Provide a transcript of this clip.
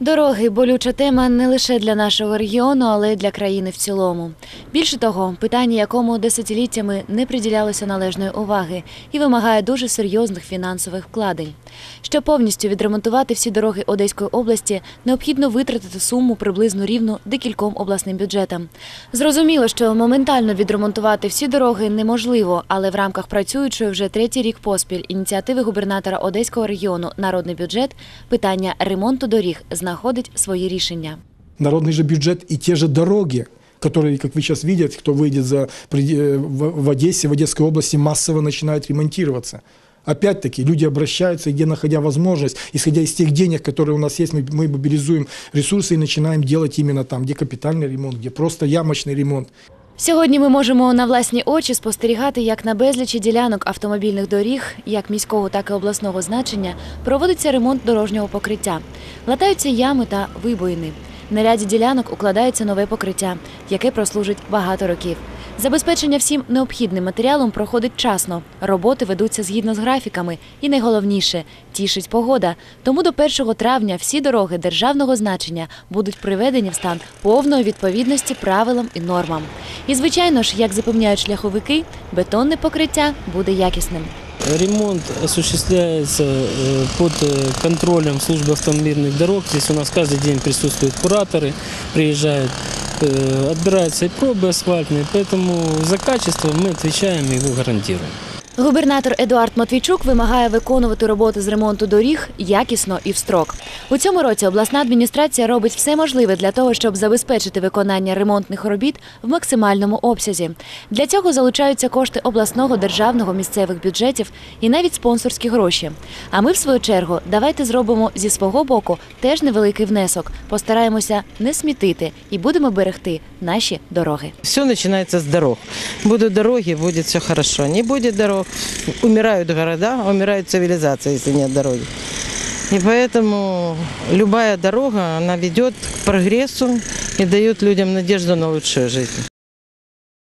Дороги болюча тема не лише для нашого регіону, але й для країни в цілому. Більше того, питання, якому десятиліттями не приділялося належної уваги і вимагає дуже серйозних фінансових вкладень. Щоб повністю відремонтувати всі дороги Одеської області, необхідно витратити суму приблизно рівну декільком обласним бюджетам. Зрозуміло, що моментально відремонтувати всі дороги неможливо, але в рамках працюючої вже третій рік поспіль ініціативи губернатора Одеського регіону Народний бюджет питання ремонту доріг знаходить свої рішення. Народный же бюджет и те же дороги, которые, как вы сейчас видите, кто выйдет за, э, в Одессе, в Одесской области, массово начинают ремонтироваться. Опять-таки, люди обращаются, где находя возможность, исходя из тех денег, которые у нас есть, мы, мы мобилизуем ресурсы и начинаем делать именно там, где капитальный ремонт, где просто ямочный ремонт. Сьогодні ми можемо на власні очі спостерігати, як на безлічі ділянок автомобільних доріг, як міського, так і обласного значення, проводиться ремонт дорожнього покриття. Латаються ями та вибоїни. На ряді ділянок укладається нове покриття, яке прослужить багато років. Забезпечення всім необхідним матеріалом проходить часно. Роботи ведуться згідно з графіками. І найголовніше тішить погода. Тому до 1 травня всі дороги державного значення будуть приведені в стан повної відповідності правилам і нормам. І звичайно ж, як запевняють шляховики, бетонне покриття буде якісним. Ремонт осуществляется э, под э, контролем службы автомобильных дорог. Здесь у нас каждый день присутствуют кураторы, приезжают, э, отбираются и пробы асфальтные, поэтому за качество мы отвечаем и его гарантируем. Губернатор Едуард Матвійчук вимагає виконувати роботи з ремонту доріг якісно і в строк. У цьому році обласна адміністрація робить все можливе для того, щоб забезпечити виконання ремонтних робіт в максимальному обсязі. Для цього залучаються кошти обласного, державного, місцевих бюджетів і навіть спонсорські гроші. А ми, в свою чергу, давайте зробимо зі свого боку теж невеликий внесок. Постараємося не смітити і будемо берегти наші дороги. Все начинается с дорог. Будут дороги, будет все хорошо. Не будет дорог, умирают города, умирает цивилизация, если нет дороги. И поэтому любая дорога, она ведет к прогрессу и дает людям надежду на лучшую жизнь.